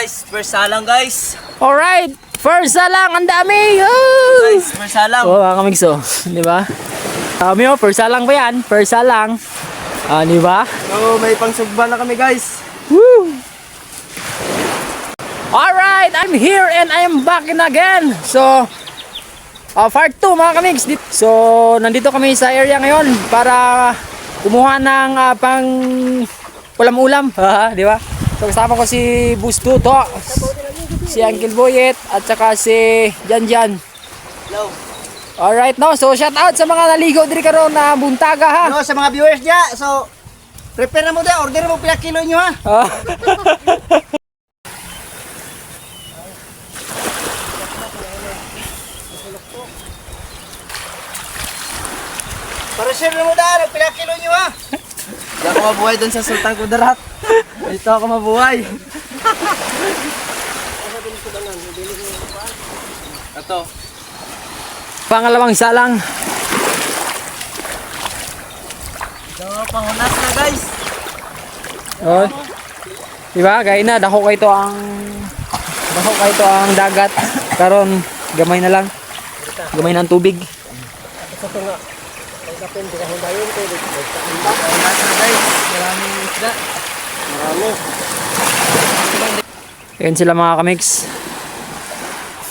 Guys, first salang guys. Alright, first lang, ang dami! Woo! Guys, first salang. Oo, mga kamigso, di ba? Kami oh, first lang pa yan, first lang. Ah, di ba? So, may pangsugba na kami guys. Woo! Alright, I'm here and I am back in again. So, uh, part 2 mga kamigs. So, nandito kami sa area ngayon para kumuha ng ah, pang ulam-ulam. Ha, di ba? So, kasama ko si Bustuto, si Uncle Boyet, at saka si Janjan. Hello. Alright, no? So, shout out sa mga naligo diri karon na buntaga ha. Ano sa mga viewers niya, so prepare na mo da, order mo pila kilo nyo ha. Ah. Para share mo da, pila kilo nyo ha. Hindi ako mabuhay dun sa Sultan Kudarat. Dito ako mabuhay. Ito. Pangalawang salang. So, pangunas na guys. Oh. Diba? Gaya na, dako kayo to ang dako kayo to ang dagat. Karon gamay na lang. Gamay na ang tubig. Pangunas na guys. Maraming isda. Marami. Ayan sila mga kamix.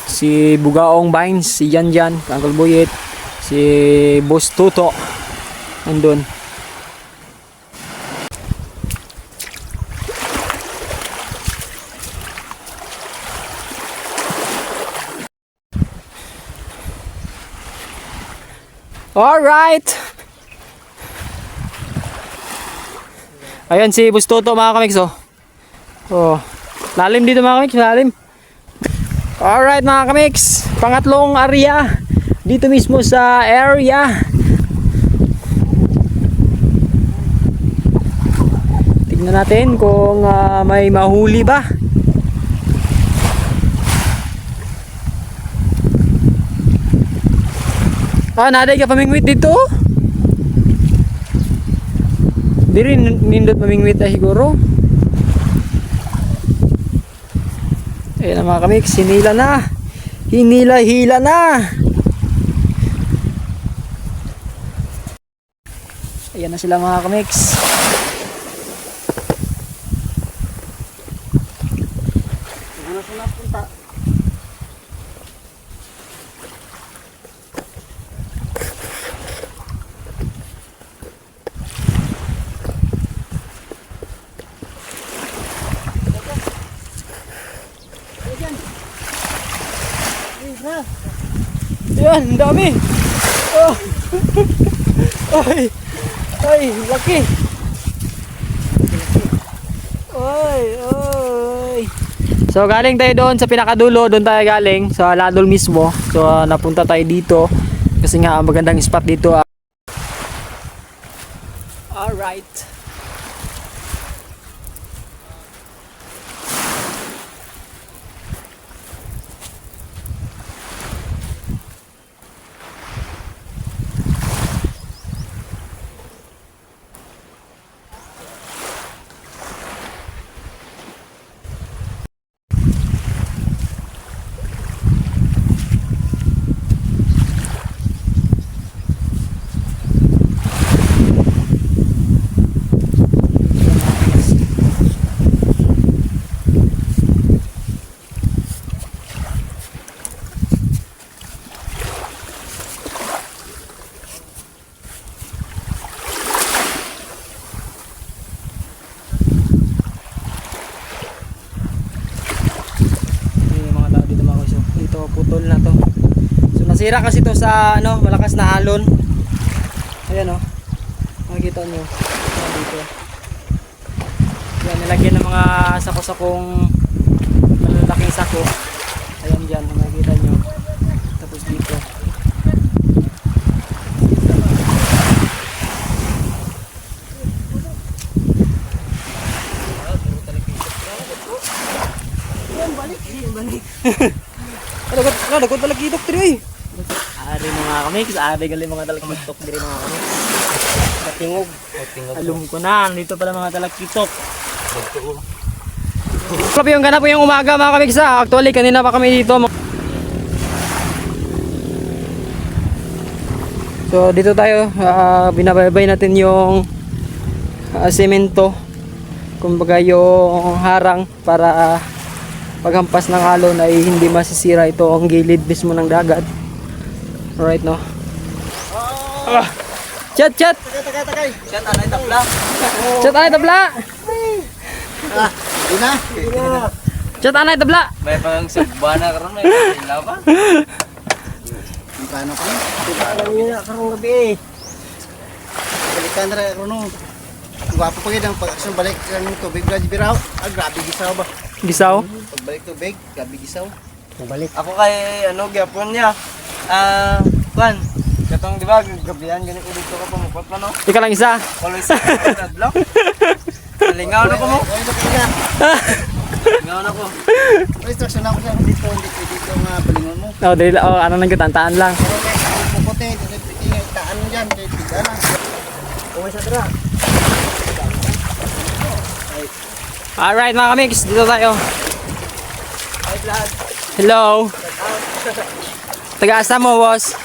Si Bugaong Vines, si Jan Jan, Uncle Boyet, si Boss Tuto. Andun. Alright! Ayan si Boss Tuto mga kamix oh. Oh. Lalim dito mga kamix, lalim. Alright mga kamix, pangatlong area dito mismo sa area. Tignan natin kung ah, may mahuli ba. Ah, naday ka pamingwit dito? Di rin nindot mamingwit ah siguro. Ayan na mga kamix, hinila na. Hinila-hila na. Ayan na sila mga kamix. Ayan, ang dami. Oh. ay, ay, laki. Ay, ay. So galing tayo doon sa pinakadulo, doon tayo galing sa Ladol mismo. So napunta tayo dito kasi nga magandang spot dito. ah. Alright. Yun yung mga tao dito mga kuso. Dito putol na to. So nasira kasi to sa ano, malakas na alon. Ayan oh. Makikita nyo. Ayan dito. Yan, nilagyan ng mga sako-sakong malalaking sako. Ayan dyan, makikita nyo. Tapos dito. Ano ko, ano ko talaga itok diri. Ari mga kami, ari gali mga talakitok diri mga kami. Katingog. Tingog. Alum ko na, dito pala mga talakitok. Grabe yung ganap yung umaga mga kamigsa. Actually, kanina pa kami dito. So, dito tayo. ah, binabaybay natin yung ah, semento. Kumbaga yung harang para ah, paghampas ng alon ay hindi masisira ito ang gilid mismo ng dagat. Alright, no? Ah. Chat, chat! Tagay, tagay. Siya, tanay tapla. Chat anay tabla! Ah, di na. Chat anay tabla! May pang subana karon may ilaw pa. Paano ka? Alam niyo na karong gabi eh. Balikan na rin ano. Gwapo pa yun ang pag-action balik ng tubig grabe biraw. Ah, grabe gisaw ba? Gisaw? Pagbalik tubig, grabe gisaw. Balik. Ako kay ano gyapon niya. Ah, kwan. Katong di ba gabihan ganito ko dito ka pamukot pa no. Ika lang isa. Always sa adlaw. Lingaw na ko mo. Lingaw na ko. May instruction ako sa dito, dito, dito nga palingon mo. Oh, dili, oh, ano lang tantaan lang. Pero may puputi, tingin, taan mo dyan, kay tigana. Kumay sa tira. Alright mga kamix, dito tayo. Ay, vlog. Hello. Taga-asa mo, boss?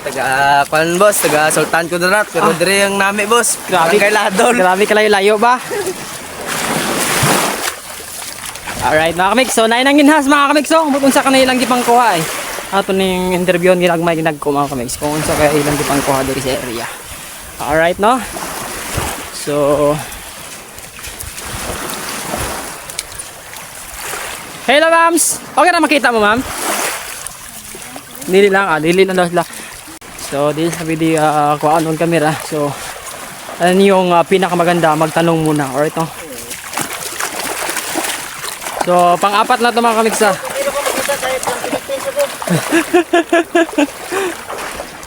Taga kwan boss, taga Sultan Kudarat pero dire ang nami boss. Grabe. kay Ladon. Grabe ka layo-layo ba? Alright mga kamix, so nain ang ginhas mga kamix, so kung sa kanay ilang gipang kuha eh. Ato ning interview ang ginagmay ginagko mga kamix, kung sa kaya ilang gipang kuha diri sa area. Alright no? So, Hello ma'ams! Okay na makita mo ma'am? Dili lang, ah, dili lang daw sila. So, dili sa video, uh, kuhaan on camera. So, ano yung ah, pinakamaganda, magtanong muna. Alright no? So, pang-apat na ito mga kamiksa.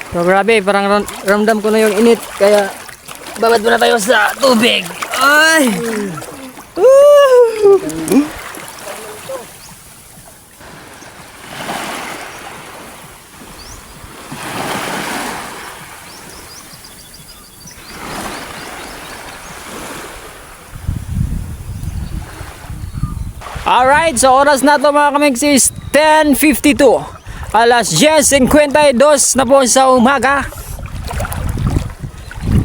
So, grabe, parang ram- ramdam ko na yung init. Kaya, babad muna tayo sa tubig. Ay! Woo! Alright, so oras na to mga kamix is 10.52. Alas 10.52 na po sa umaga.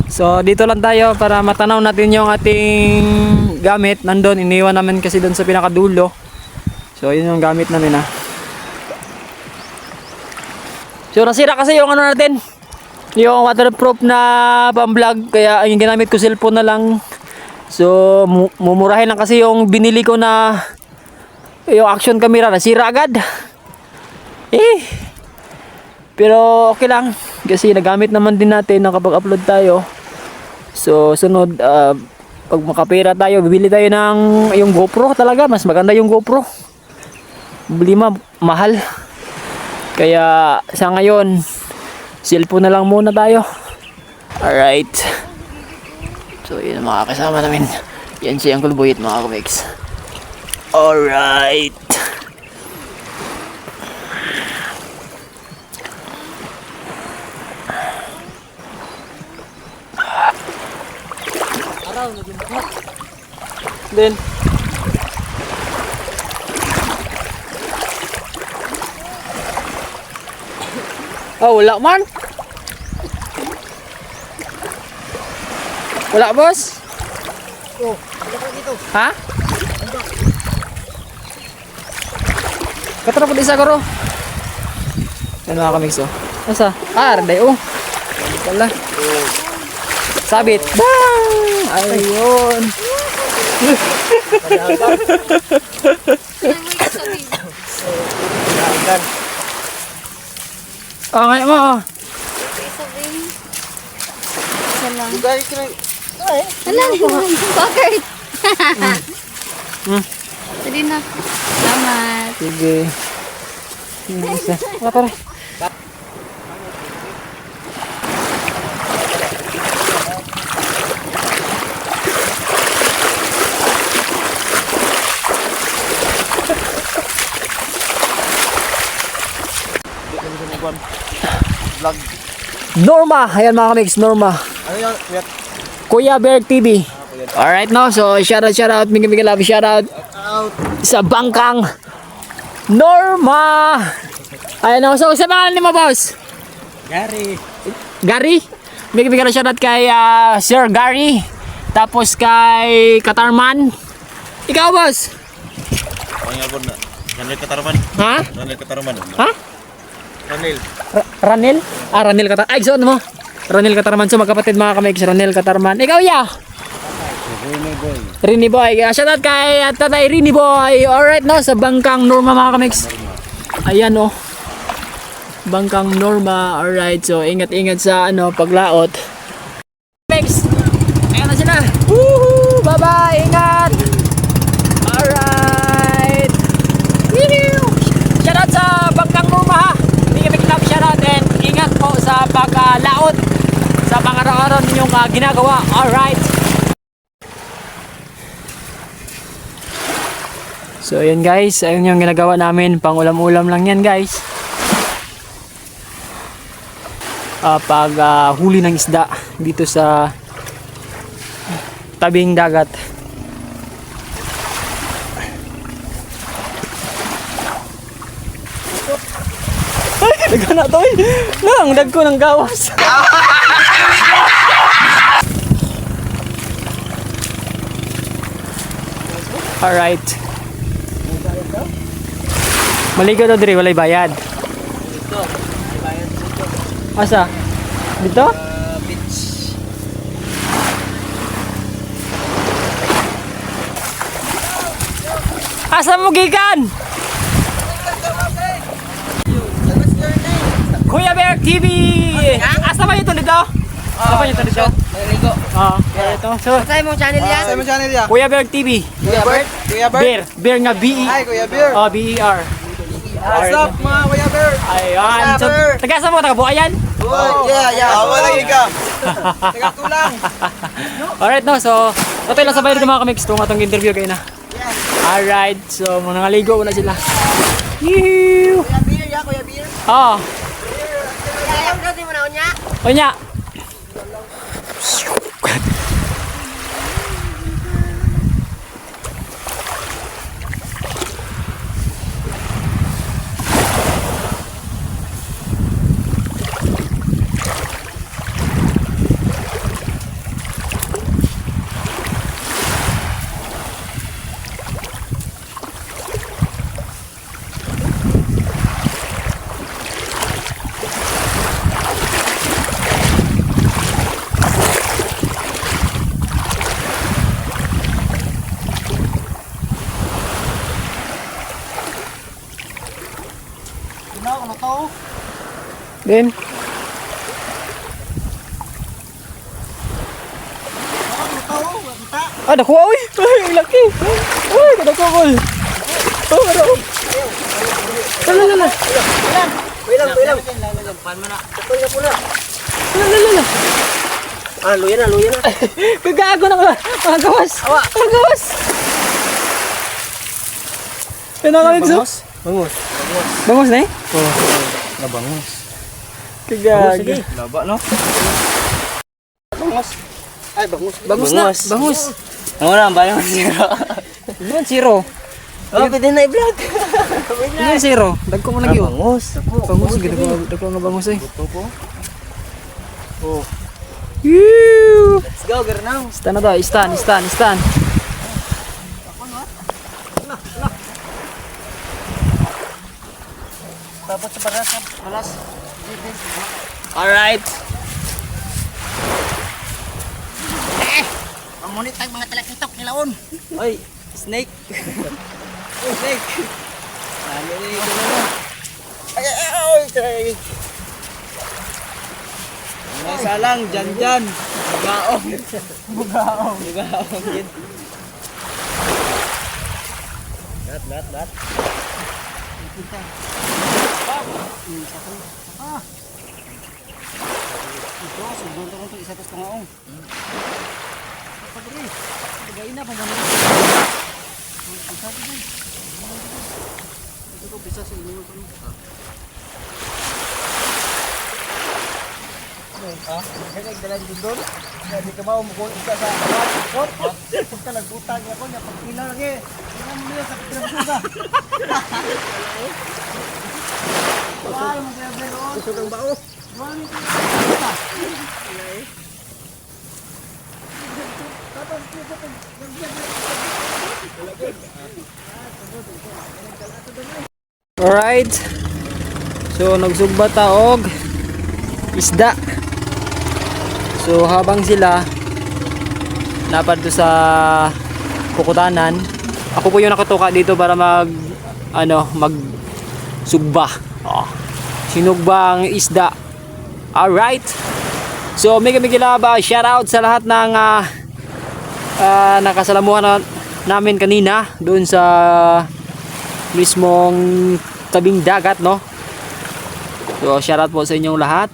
So dito lang tayo para matanaw natin yung ating gamit. Nandun, iniwan namin kasi doon sa pinakadulo. So yun yung gamit namin ha. So nasira kasi yung ano natin. Yung waterproof na pang-vlog. Kaya yung ginamit ko cellphone na lang. So mu- mumurahin lang kasi yung binili ko na yung action camera nasira agad. Eh. Pero okay lang kasi nagamit naman din natin nakapag-upload tayo. So sunod ah, pag makapera tayo, bibili tayo ng yung GoPro talaga, mas maganda yung GoPro. Bili ma mahal. Kaya sa ngayon, cellphone na lang muna tayo. Alright. So yun mga kasama namin. Yan si Uncle Boyet mga kamex. Alright. Araw, bakit. Then, Oh, wala man. Wala, boss? Oh, ano ka dito? Ha? Katara po di sa garo. Yan mga kamix oh. Nasa? Ah, arday oh. Pala. Sabit. Bang! Ayun. Oh, ngayon mo oh. Isa lang. Dahil ka na, ay, Ano naman? Bakit? Hmm. Sige na. Salamat. Sige. Yung isa. Wala pare. vlog. Norma! Ayan mga kamix, Norma. Ano yun? Kuya, Bear TV. Kuya Alright no, so shoutout, shoutout, mega mega love, shoutout sa Bangkang Norma. Ayan o, so sa pangalan ni mo boss? Gary. Gary? Mega love shoutout kay ah, Sir Gary. Tapos kay Katarman. Ikaw boss? Ang po na. Ranil Katarman. Ha? Ranil Katarman. Ha? Ranil. Ra- Ranil? Ah, Ranil Katarman. Ay, so ano mo? Ranil Katarman. So magkapatid mga kamay si Ranil Katarman. Ikaw ya? Rini Boy. Rini Boy. Uh, shoutout kay uh, Tatay Rini Boy. Alright no, sa Bangkang Norma mga kamix. Ayan oh. Bangkang Norma. Alright, so ingat-ingat sa ano paglaot. Kamix. Ayan na sila. Woohoo! Bye-bye! Ingat! Alright! Woo! Shoutout sa Bangkang Norma ha! Hindi kami kinap shoutout and ingat po sa paglaot sa pang-araw-araw ninyong ah, ginagawa. Alright! So ayun guys, ayun yung ginagawa namin. Pang ulam-ulam lang yan guys. Ah, pag ah, huli ng isda dito sa tabing dagat. Ay, daga na to eh. Nang, dag ko ng gawas. Alright. Maligo daw diri, walay bayad. Asa? Dito? Asa mo gikan? Kuya Bear TV! Asa ba ito dito? Asa ba ito dito? Maliligo. Ah, ito. So, Sa'yo mo channel yan? Sa'yo mo channel yan? Kuya Bear TV. Kuya Bert? Kuya Bear. Bear nga B-E. Hi, Kuya Bear. Oh, B-E-R. What's up, mga Kuya Bear? Ayan. So, taga sa mo? Taga Buayan? Oh, yeah, yeah. Awa lang ikaw. Taga tulang. Alright, no. So, ito lang sa bayan ng mga kamiks. Itong atong interview kayo na. Alright. So, mga nangaligo na sila. Yoo! Kuya Bear, ya, Kuya Bear. Oh, Ayaw ka, di mo na unya. Onya. Din. Ah, nakuha uy. Ay, ang laki. Uy, nakuha ko. Oh, ano? Lala, lala. Kuya lang, kuya lang. Pan mo na. Tukoy ka pula. Lala, lala. Ah, luya na, luya na. Gagago na ka. Mga gawas. Mga gawas. Pinakamit so. Bangus. Bangus na eh? Nabangus. Kagago. Laba, no? Bangus. Ay, bangus. Bangus na. Bangus. Ano na, ang balang zero. Ano zero? Oh, pwede na i-vlog. Ano zero? Dagko mo lagi oh. Bangus. Bangus, gito ko, dagko nga bangus eh. Oh. Yoo! Let's go, Gernang. Stan na daw, stan, stan, stan. Dapat sa paras, paras. Alright. Pamunit tag mga talakitok nilaon. Oy, snake. oh, snake. Ano ni ito na? Ay, ay, ay, ay. May salang, dyan dyan. Bugaong. Bugaong. Bugaong yun. Lat, lat, lat. Ito, sugbon to kung isa tos tungaong. Pagri. Bagay na pag gamit. Ito ko bisa sa inyo eh. Ha? Kaya nagdala din doon. Kaya di ka ba umukul ka sa awat. Kot. Kung ka nagbutang niya ko niya pag ilaw lagi. Tingnan mo niya sa pinagsuga. Wala mo kaya pero. Kusog ang bao. Alright. So nagsugba ta og isda. So habang sila napadto sa kukutanan, ako po yung nakatuka dito para mag ano, mag sugba. Oh. Sinugba ang isda. Alright. So mega mega laba, shout out sa lahat ng ah, ah, nakasalamuhan na, namin kanina doon sa mismong tabing dagat, no? So, shoutout po sa inyong lahat.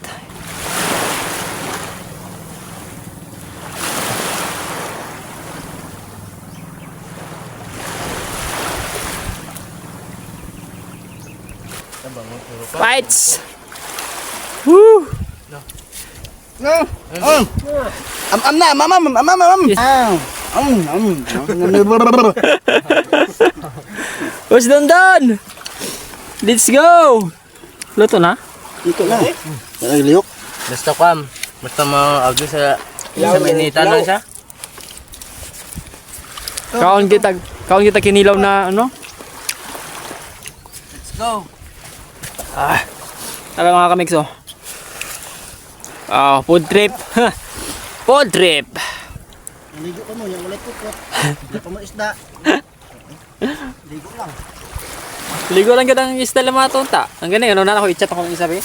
Fights! Woo! Am am na, mam am am am am. Ah. Am am. What's done done? Let's go! Luto na? Ito na. Ay liyok. Basta kwam. Basta maagi sa sa minita lang siya. Kaon kita, kaon kita kinilaw na ano? Let's go. Ah, tara mga kamix oh. Ah, food trip. food trip. Ligo ka mo, yung walay kukot. Hindi pa mo isda. Ligo lang. Ligo lang kita ng isda lang mga tonta. Ang ganun, ano na ako i-chat ako ng isa, be.